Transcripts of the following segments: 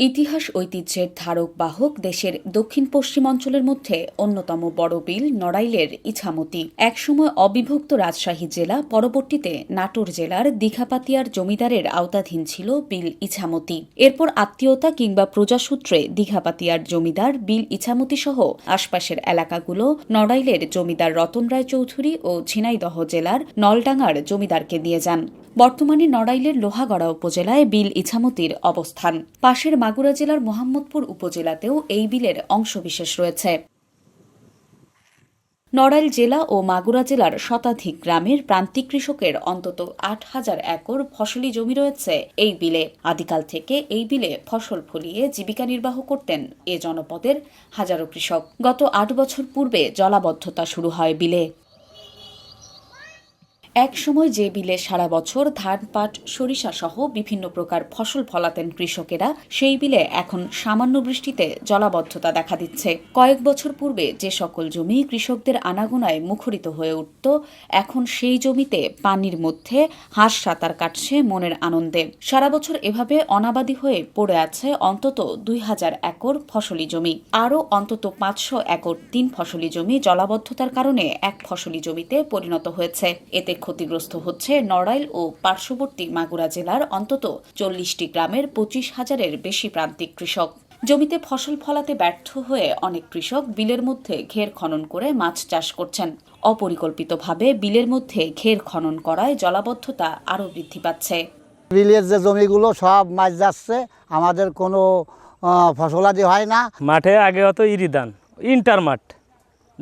ইতিহাস ঐতিহ্যের ধারক বাহক দেশের দক্ষিণ পশ্চিম অঞ্চলের মধ্যে অন্যতম বড় বিল নড়াইলের ইছামতি। একসময় অবিভক্ত রাজশাহী জেলা, পরবর্তীতে নাটোর জেলার দীঘাপাতিয়ার জমিদারের আওতাধীন ছিল বিল ইছামতি। এরপর আত্মীয়তা কিংবা প্রজাসূত্রে দীঘাপাতিয়ার জমিদার, বিল ইছামতি সহ আশপাশের এলাকাগুলো নড়াইলের জমিদার রতন রায় চৌধুরী ও ঝিনাইদহ জেলার নলডাঙ্গার জমিদারকে দিয়ে যান। বর্তমানে নড়াইলের লোহাগড়া উপজেলায় বিল ইছামতির অবস্থান। পাশের মাগুরা জেলার মোহাম্মদপুর উপজেলাতেও এই বিলের অংশবিশেষ রয়েছে। নড়াইল জেলা ও মাগুরা জেলার শতাধিক গ্রামের প্রান্তিক কৃষকের অন্তত আট হাজার একর ফসলি জমি রয়েছে এই বিলে। আদিকাল থেকে এই বিলে ফসল ফলিয়ে জীবিকা নির্বাহ করতেন এ জনপদের হাজারো কৃষক। গত আট বছর পূর্বে জলাবদ্ধতা শুরু হয় বিলে। এক সময় যে বিলে সারা বছর ধান পাট, সরিষা সহ বিভিন্ন প্রকার ফসল ফলাতেন কৃষকেরা। সেই বিলে এখন সামান্য বৃষ্টিতে জলাবদ্ধতা দেখা দিচ্ছে। কয়েক বছর পূর্বে যে সকল জমি কৃষকদের আনাগোনায় মুখরিত হয়ে উঠত, এখন সেই জমিতে পানির মধ্যে হাঁস সাঁতার কাটছে মনের আনন্দে। সারা বছর এভাবে অনাবাদী হয়ে পড়ে আছে অন্তত দুই হাজার একর ফসলি জমি। আরও অন্তত পাঁচশো একর তিন ফসলি জমি জলাবদ্ধতার কারণে এক ফসলি জমিতে পরিণত হয়েছে। এতে ক্ষতিগ্রস্ত হচ্ছে নড়াইল ও পার্শ্ববর্তী মাগুরা জেলার অন্তত চল্লিশটি গ্রামের পঁচিশ হাজারের বেশি প্রান্তিক কৃষক। জমিতে ফসল ফলাতে ব্যর্থ হয়ে অনেক কৃষক বিলের মধ্যে ঘের খনন করে মাছ চাষ করছেন। অপরিকল্পিতভাবে বিলের মধ্যে ঘের খনন করায় জলাবদ্ধতা আরও বৃদ্ধি পাচ্ছে। বিলের যে জমিগুলো সব মাছ যাচ্ছে আমাদের কোনো ফসলাদি হয় না। মাঠে আগে হতো ইরিদান ইন্টার মাঠ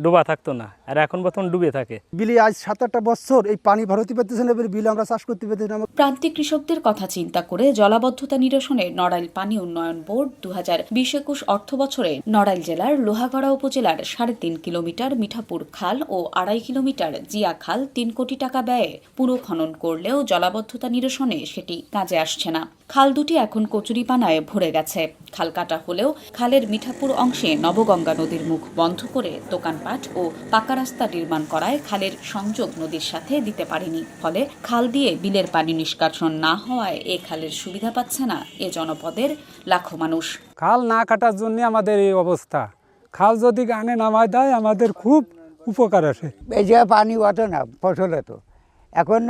ডুবা থাকতো না আর এখন বর্তমান ডুবে থাকে। বিলি আজ সাত আটটা বছর এই পানি ভরতে পারতেছে না বিল আমরা চাষ করতে পারতেছি না। প্রান্তিক কৃষকদের কথা চিন্তা করে জলাবদ্ধতা নিরসনে নড়াইল পানি উন্নয়ন বোর্ড দু হাজার বিশ একুশ অর্থ বছরে নড়াইল জেলার লোহাগড়া উপজেলার সাড়ে তিন কিলোমিটার মিঠাপুর খাল ও আড়াই কিলোমিটার জিয়া খাল তিন কোটি টাকা ব্যয়ে পুরো খনন করলেও জলাবদ্ধতা নিরসনে সেটি কাজে আসছে না। খাল দুটি এখন কচুরিপানায় ভরে গেছে। খাল কাটা হলেও খালের মিঠাপুর অংশে নবগঙ্গা নদীর মুখ বন্ধ করে দোকানপাট ও পাকা রাস্তা নির্মাণ করায় খালের সংযোগ নদীর সাথে দিতে পারেনি। ফলে খাল দিয়ে বিলের পানি নিষ্কাশন না হওয়ায় এ খালের সুবিধা পাচ্ছে না এ জনপদের লাখো মানুষ। খাল না কাটার জন্য আমাদের এই অবস্থা। খাল যদি গানে নামায় দেয় আমাদের খুব উপকার আসে। এই যে পানি অত না ফসল হতো এখন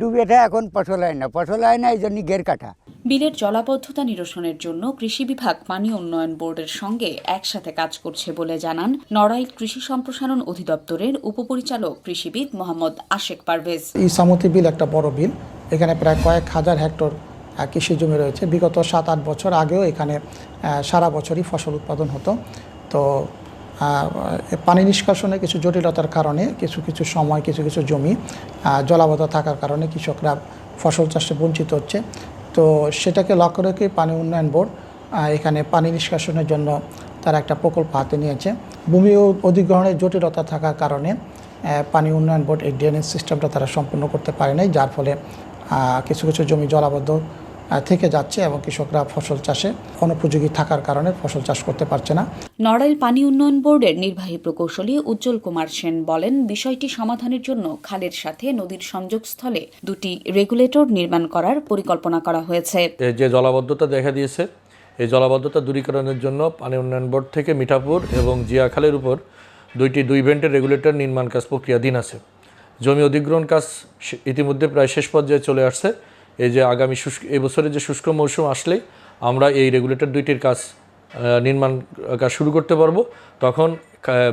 ডুবেটা এখন ফসল হয় না। ফসল হয় না এই জন্য গের কাটা। বিলের জলাবদ্ধতা নিরসনের জন্য কৃষি বিভাগ পানি উন্নয়ন বোর্ডের সঙ্গে একসাথে কাজ করছে বলে জানান নড়াইল কৃষি সম্প্রসারণ অধিদপ্তরের উপপরিচালক কৃষিবিদ মোহাম্মদ আশেক পারভেজ। এই সামতি বিল একটা বড় বিল। এখানে প্রায় কয়েক হাজার হেক্টর কৃষি জমি রয়েছে। বিগত সাত আট বছর আগেও এখানে সারা বছরই ফসল উৎপাদন হতো। তো পানি নিষ্কাশনে কিছু জটিলতার কারণে কিছু কিছু সময়, কিছু কিছু জমি জলাবদ্ধ থাকার কারণে কৃষকরা ফসল চাষে বঞ্চিত হচ্ছে। তো সেটাকে লক্ষ্য রেখে পানি উন্নয়ন বোর্ড এখানে পানি নিষ্কাশনের জন্য তারা একটা প্রকল্প হাতে নিয়েছে। ভূমি অধিগ্রহণের জটিলতা থাকার কারণে পানি উন্নয়ন বোর্ড এই ড্রেনেজ সিস্টেমটা তারা সম্পূর্ণ করতে পারে নাই, যার ফলে কিছু কিছু জমি জলাবদ্ধ থেকে যাচ্ছে এবং কৃষকরা ফসল চাষে অনুপযোগী থাকার কারণে ফসল চাষ করতে পারছে না। নড়াইল পানি উন্নয়ন বোর্ডের নির্বাহী প্রকৌশলী উজ্জ্বল কুমার সেন বলেন বিষয়টি সমাধানের জন্য খালের সাথে নদীর সংযোগস্থলে দুটি রেগুলেটর নির্মাণ করার পরিকল্পনা করা হয়েছে। যে জলাবদ্ধতা দেখা দিয়েছে এই জলাবদ্ধতা দূরীকরণের জন্য পানি উন্নয়ন বোর্ড থেকে মিঠাপুর এবং জিয়াখালের উপর দুইটি দুই ভেন্টের রেগুলেটর নির্মাণ কাজ প্রক্রিয়াধীন আছে। জমি অধিগ্রহণ কাজ ইতিমধ্যে প্রায় শেষ পর্যায়ে চলে আসছে। এই যে আগামী শুষ্ক এবছরে যে শুষ্ক মৌসুম আসলে আমরা এই রেগুলেটর দুইটির কাজ নির্মাণ কাজ শুরু করতে পারব। তখন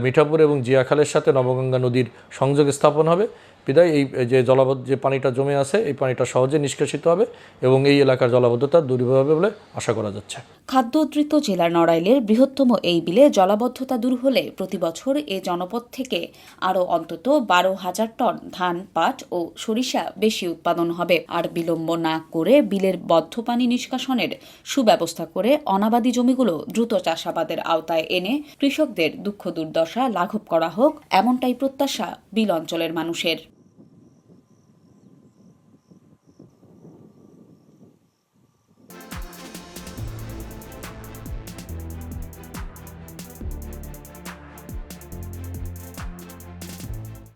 মিঠাপুর এবং জিয়াখালের সাথে নবগঙ্গা নদীর সংযোগ স্থাপন হবে। বিদায়, এই যে জলাবদ্ধ, যে পানিটা জমে আছে, এই পানিটা সহজে নিষ্কাশিত হবে এবং এই এলাকার জলাবদ্ধতা দূরীভূত হবে বলে আশা করা যাচ্ছে। খাদ্য উদ্ধৃত জেলার নড়াইলের বৃহত্তম এই বিলে জলাবদ্ধতা দূর হলে প্রতি বছর এ জনপদ থেকে আরও অন্তত বারো হাজার টন ধান, পাট ও সরিষা বেশি উৎপাদন হবে। আর বিলম্ব না করে বিলের বদ্ধ পানি নিষ্কাশনের সুব্যবস্থা করে অনাবাদী জমিগুলো দ্রুত চাষাবাদের আওতায় এনে কৃষকদের দুঃখ দুর্দশা লাঘব করা হোক, এমনটাই প্রত্যাশা বিল অঞ্চলের মানুষের।